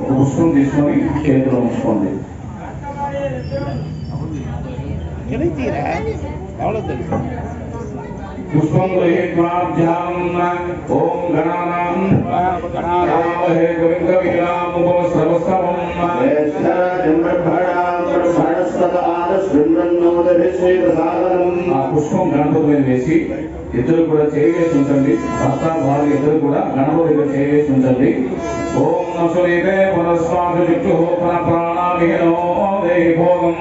ఒక పుష్పం తీసుకొని చేతిలో ఉంచుకోండి ఎక్కడికి తీరా ఎవరో తెలుసు పుష్పం గృహీత్వాభ్యాం ఓం గణానాం రామహే గోవింద విరాముపమస్రవస్తవం ఆ పుష్పం గణపతి మీద వేసి ఇద్దరు కూడా చేయవేసి ఉంచండి. భర్త భార్య ఇద్దరు కూడా గణపతి మీద చేయవేసి ఉంచండి. ఓం పునఃస్వామి చుట్టూ పునః ప్రాణామిహినో దేహి భోగం.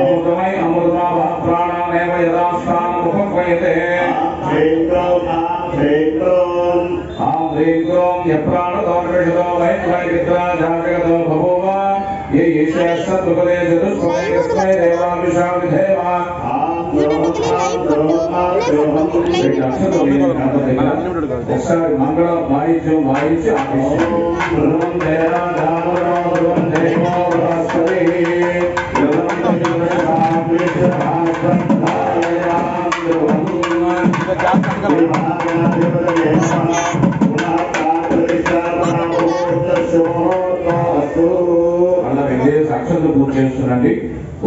అమృతమై ఆం హ్రీం క్రోం యప్రాణదోషితో వైద్వైవిద్రా జాగృతో బభూవ ఏ ఈశ్వర సత్వపదే చతుష్పదే యస్మై దేవాభిషా విధేవ ఒకసారి మంగళ వాయిద్యం వాయించి ఇంకా సాక్షాత్తు పూజ చేస్తున్నండి.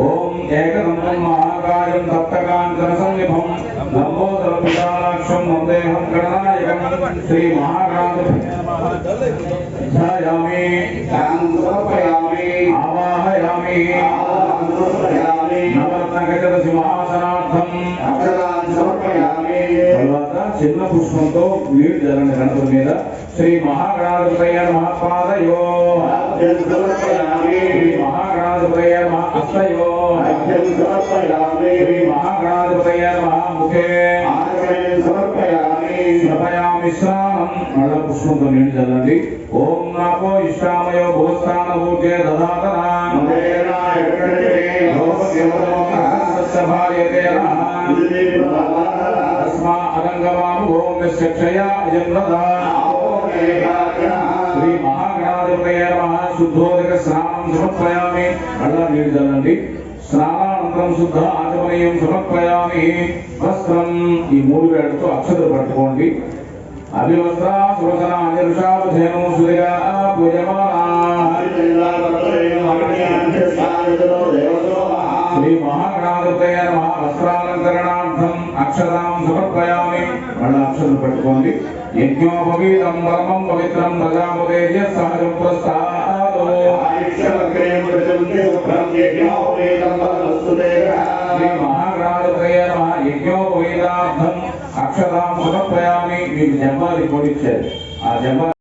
ఓం ఏకదంతం మహాకాయం తప్తకాంతన సంనిభం లంబోదర విశాలాక్షం వందేహం గణనాయకం శ్రీ మహాకాంత ధ్యాయామి సమర్పయామి ఆవాహయామి నవరత్నగజత సింహాసనార్థం తర్వాత చిన్న పుష్పంతో వీడు జరగని గణపతి మీద శ్రీ మహాగణాధిపతయ మహాపాదయో మహాగణాధిపతయ మహాస్తయో శ్రీ మహాగణాధిపతయ మహాముఖే సమయామి స్నానం మళ్ళ పుష్పంతో నీళ్ళు చల్లండి ఓం నాపో ఇష్టామయో భూస్థాన తస్మా ఓం స్నానం సమర్పయామి. మళ్ళా నీళ్ళు చల్లండి స్నానానంతరం శుద్ధ ఆచమనీయం సమర్పయామి. వస్త్రం ఈ మూడు వేళ్ళతో అక్షతలు పట్టుకోండి. అభివస్త్ర సురసన అనిరుషాధేను సుదిగా పూజమానా. శ్రీ మహాగణాధిపతయ నమః. వస్త్రాలంకరణార్థం అక్షరాం సమర్పయామి. మళ్ళా అక్షరం పెట్టుకోండి. యజ్ఞోపవీతం పరమం పవిత్రం ప్రజాపతేజ సహజం ప్రస్థానం అక్షరాం సమర్పయామి మీకు జన్మాది కోడిచ్చారు ఆ జన్మ